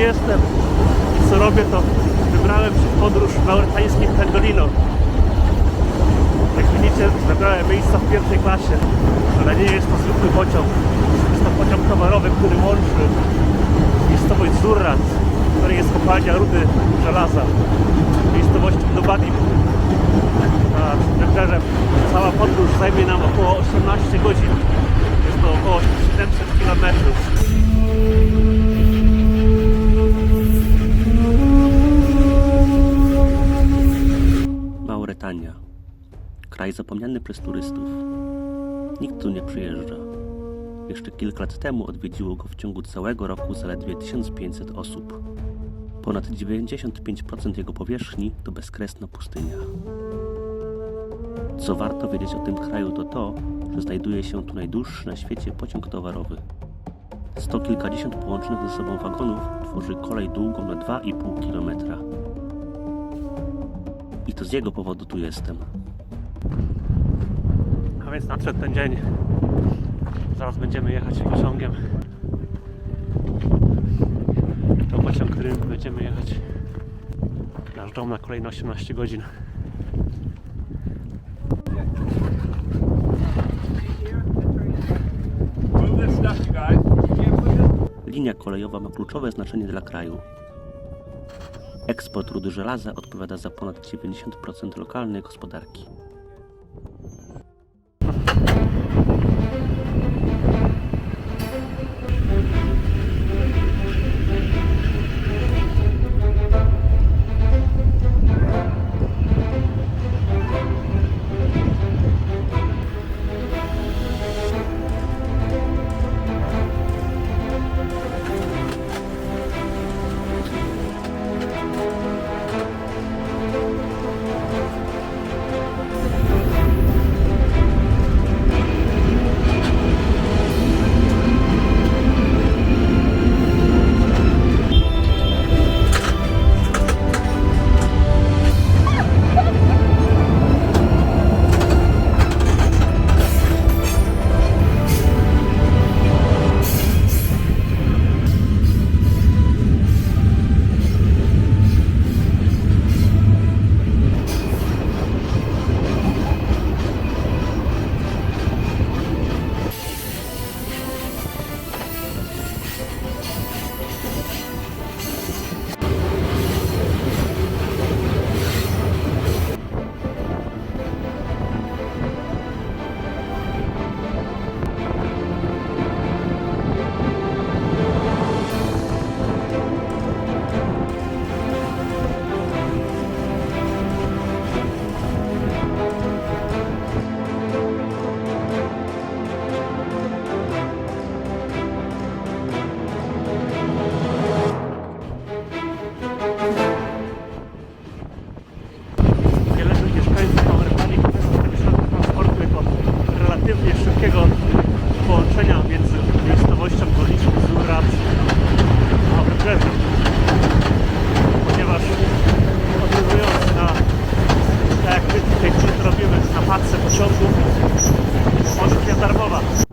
jestem i co robię, to wybrałem się podróż mauretańskim pendolino. Jak widzicie, zabrałem miejsca w pierwszej klasie, ale nie jest to zwykły pociąg. Jest to pociąg towarowy, który łączy miejscowość Zurrat, w której jest kopalnia rudy żelaza, miejscowość Nobadi nad wybrzeżem. Cała podróż zajmie nam około 18 godzin. Jest to około 700 kilometrów. Kraj zapomniany przez turystów. Nikt tu nie przyjeżdża. Jeszcze kilka lat temu odwiedziło go w ciągu całego roku zaledwie 1500 osób. Ponad 95% jego powierzchni to bezkresna pustynia. Co warto wiedzieć o tym kraju to to, że znajduje się tu najdłuższy na świecie pociąg towarowy. Sto kilkadziesiąt połączonych ze sobą wagonów tworzy kolej długą na 2,5 kilometra. I to z jego powodu tu jestem. A więc nadszedł ten dzień. Zaraz będziemy jechać pociągiem. To pociąg, którym będziemy jechać nasz dom na kolejne 18 godzin. Linia kolejowa ma kluczowe znaczenie dla kraju. Eksport rudy żelaza odpowiada za ponad 90% lokalnej gospodarki.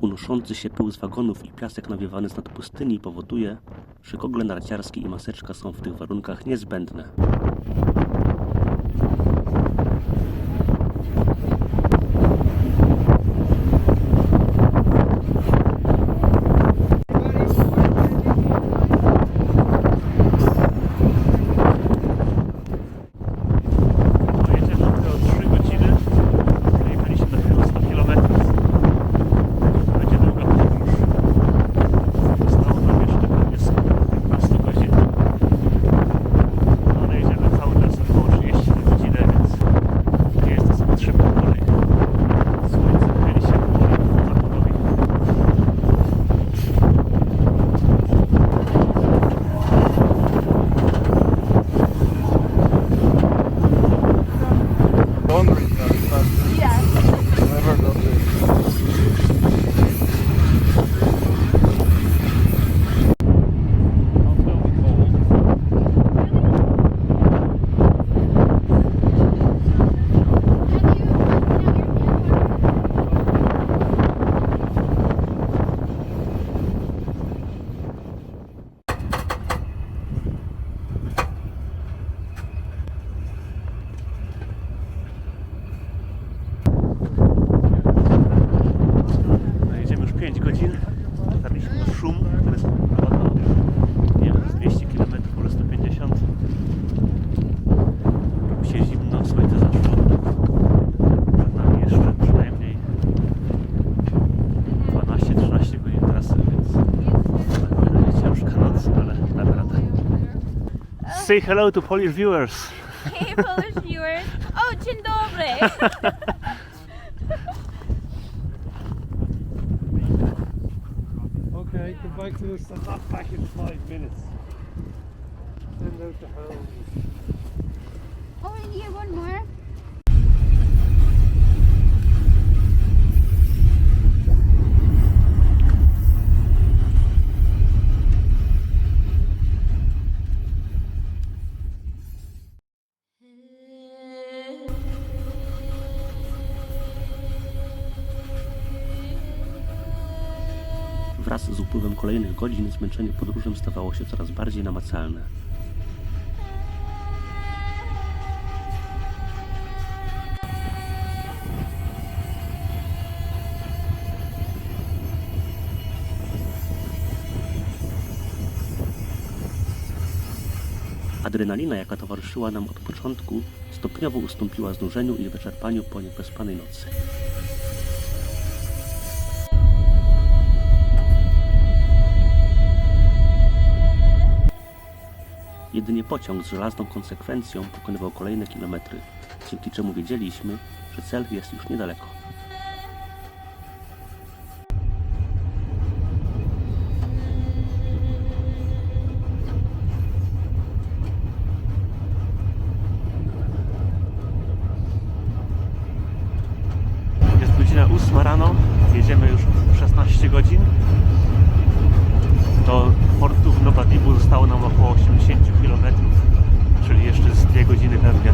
Unoszący się pył z wagonów i piasek nawiewany z nad pustyni powoduje, że gogle narciarskie i maseczka są w tych warunkach niezbędne. Say hello to Polish viewers. Hey, Polish viewers. Oh, dzień dobry. Okay, come back to us. I'm not back in five minutes. Send out the hounds. oh, and here one more. Wraz z upływem kolejnych godzin zmęczenie podróżem stawało się coraz bardziej namacalne. Adrenalina, jaka towarzyszyła nam od początku, stopniowo ustąpiła znużeniu i wyczerpaniu po nieprzespanej nocy. Jedynie pociąg z żelazną konsekwencją pokonywał kolejne kilometry, dzięki czemu wiedzieliśmy, że cel jest już niedaleko. Jest godzina 8 rano, jedziemy już 16 godzin. Do portu Nobadibu zostało nam około 80 km, czyli jeszcze z 2 godziny pewnie.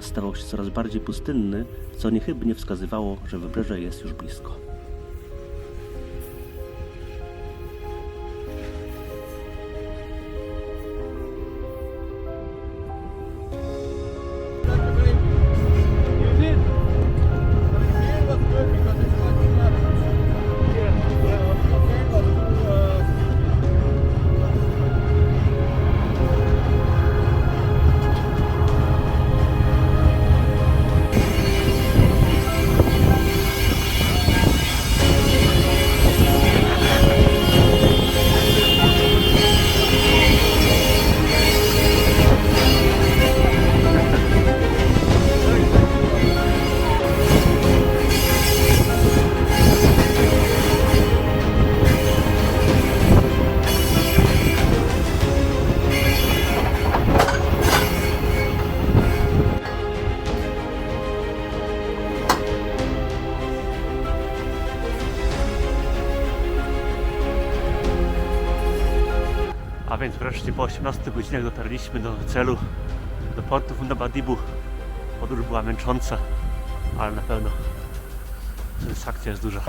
Krajobraz stawał się coraz bardziej pustynny, co niechybnie wskazywało, że wybrzeże jest już blisko. Wreszcie po 18 godzinach dotarliśmy do celu, do portu w Nabadibu. Podróż była męcząca, ale na pewno satysfakcja jest duża.